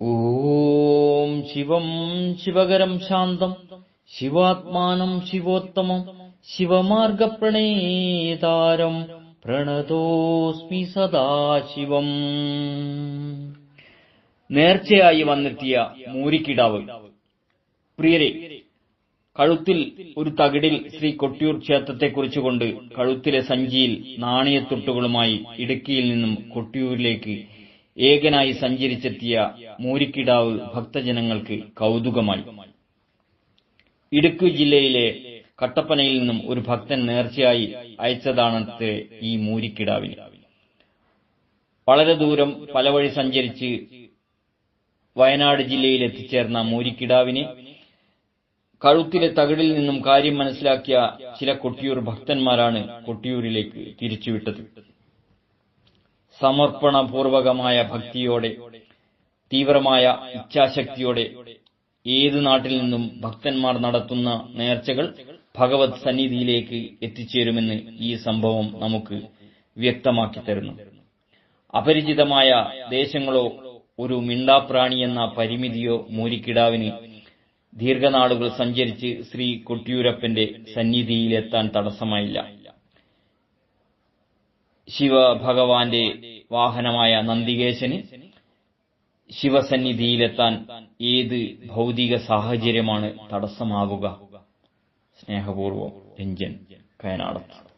ഓം ശിവം ശിവകരം ശാന്തം ശിവാത്മാനം ശിവോത്തമം ശിവമാർഗപ്രണേതാരം പ്രണതോസ്മി സദാശിവം. നേർച്ചയായി വന്നെത്തിയ മൂരിക്കിടാവ്. പ്രിയരെ കഴുത്തിൽ ഒരു തകിടിൽ ശ്രീ കൊട്ടിയൂർ ക്ഷേത്രത്തെക്കുറിച്ചുകൊണ്ട് കഴുത്തിലെ സഞ്ചിയിൽ നാണയത്തുട്ടുകളുമായി ഇടുക്കിയിൽ നിന്നും കൊട്ടിയൂരിലേക്ക് ഏകനായി സഞ്ചരിച്ചെത്തിയ മൂരിക്കിടാവ് ഭക്തജനങ്ങൾക്ക് കൗതുകമായി. ഇടുക്കി ജില്ലയിലെ കട്ടപ്പനയിൽ നിന്നും ഒരു ഭക്തൻ നേർച്ചയായി അയച്ചതാണ് ഈ മൂരിക്കിടാവിന്. വളരെ ദൂരം പല വഴി സഞ്ചരിച്ച് വയനാട് ജില്ലയിൽ എത്തിച്ചേർന്ന മൂരിക്കിടാവിന് കഴുത്തിലെ തകിടിൽ നിന്നും കാര്യം മനസ്സിലാക്കിയ ചില കൊട്ടിയൂർ ഭക്തന്മാരാണ് കൊട്ടിയൂരിലേക്ക് തിരിച്ചുവിട്ടത്. സമർപ്പണപൂർവകമായ ഭക്തിയോടെ തീവ്രമായ ഇച്ഛാശക്തിയോടെ ഏത് നാട്ടിൽ നിന്നും ഭക്തന്മാർ നടത്തുന്ന നേർച്ചകൾ ഭഗവത് സന്നിധിയിലേക്ക് എത്തിച്ചേരുമെന്ന് ഈ സംഭവം നമുക്ക് വ്യക്തമാക്കി തരുന്നു. അപരിചിതമായ ദേശങ്ങളോ ഒരു മിണ്ടാപ്രാണി എന്ന പരിമിതിയോ മൂരിക്കിടാവിന് ദീർഘനാളുകൾ സഞ്ചരിച്ച് ശ്രീ കൊട്ടിയൂരപ്പന്റെ സന്നിധിയിലെത്താൻ തടസ്സമായില്ല. ശിവഭഗവാന്റെ വാഹനമായ നന്ദികേശന് ശിവസന്നിധിയിലെത്താൻ ഏത് ഭൗതിക സാഹചര്യമാണ് തടസ്സമാവുക? സ്നേഹപൂർവം രഞ്ജൻ കയനാടത്ത്.